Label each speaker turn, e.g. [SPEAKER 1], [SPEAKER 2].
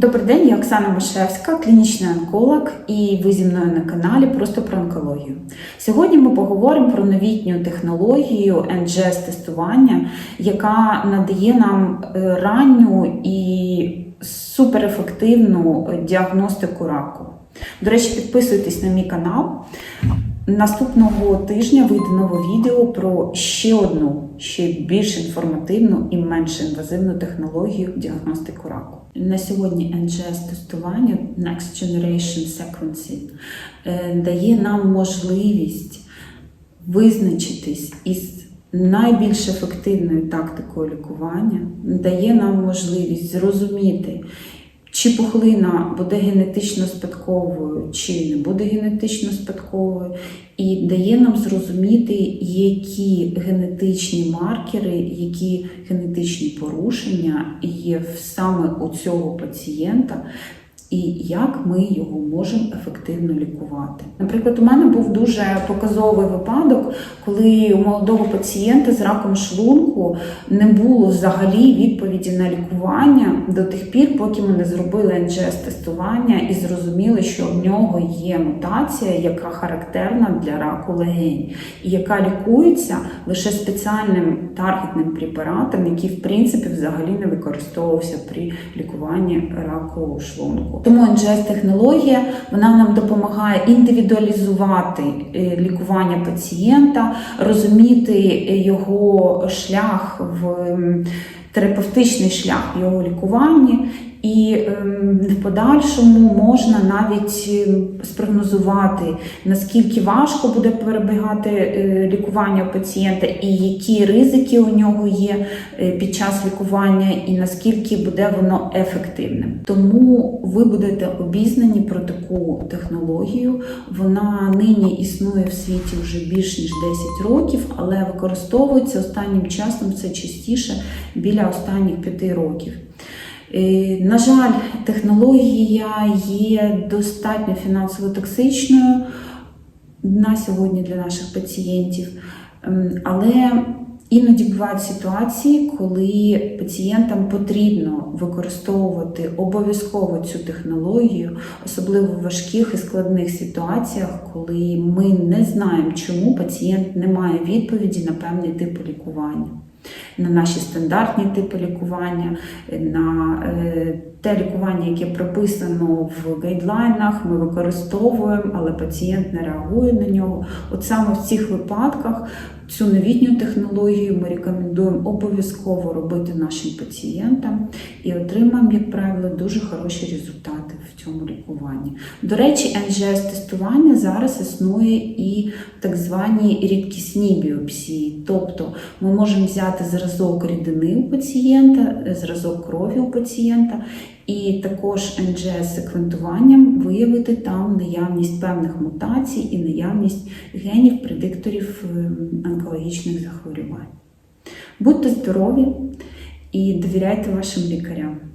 [SPEAKER 1] Добрий день, я Оксана Мишевська, клінічний онколог, і ви зі мною на каналі Просто про онкологію. Сьогодні ми поговоримо про новітню технологію NGS тестування, яка надає нам е, ранню і суперефективну діагностику раку. До речі, підписуйтесь на мій канал. Наступного тижня вийде нове відео про ще одну, ще більш інформативну і менш інвазивну технологію діагностику раку. На сьогодні NGS-тестування Next Generation Sequencing е, дає нам можливість визначитись із найбільш ефективною тактикою лікування, дає нам можливість зрозуміти, чи пухлина буде генетично спадковою, чи не буде генетично спадковою, і дає нам зрозуміти, які генетичні маркери, які генетичні порушення є саме у цього пацієнта. І як ми його можемо ефективно лікувати. Наприклад, у мене був дуже показовий випадок, коли у молодого пацієнта з раком шлунку не було взагалі відповіді на лікування до тих пір, поки ми не зробили НGS-тестування і зрозуміли, що в нього є мутація, яка характерна для раку легень, і яка лікується лише спеціальним таргетним препаратом, який в принципі взагалі не використовувався при лікуванні раку шлунку. Тому NGS-технологія вона нам допомагає індивідуалізувати е, лікування пацієнта, розуміти е, його шлях в терапевтичний шлях його лікуванні. І ем, в подальшому можна навіть ем, спрогнозувати, наскільки важко буде перебігати е, лікування пацієнта, і які ризики у нього є е, під час лікування, і наскільки буде воно ефективним. Тому ви будете обізнані про таку технологію. Вона нині існує в світі вже більш ніж 10 років, але використовується останнім часом все частіше біля останніх 5 років. Е, На жаль, технологія є достатньо фінансово токсичною на сьогодні для наших пацієнтів, Ем, але іноді бувають ситуації, коли пацієнтам потрібно використовувати обов'язково цю технологію, особливо в важких і складних ситуаціях, коли ми не знаємо, чому пацієнт не має відповіді на певний тип лікування на наші стандартні типи лікування, на е, те лікування, яке прописано в гайдлайнах, ми використовуємо, але пацієнт не реагує на нього. От саме в цих випадках цю новітню технологію ми рекомендуємо обов'язково робити нашим пацієнтам і отримаємо, як правило, дуже хороші результати в цьому лікуванні. До речі, NGS-тестування зараз існує і так званій рідкісній біопсії. Тобто ми можемо взяти зразок рідини у пацієнта, зразок крові у пацієнта, і також НГС-секвентуванням виявити там наявність певних мутацій і наявність генів предикторів ем, онкологічних захворювань. Будьте здорові і довіряйте вашим лікарям.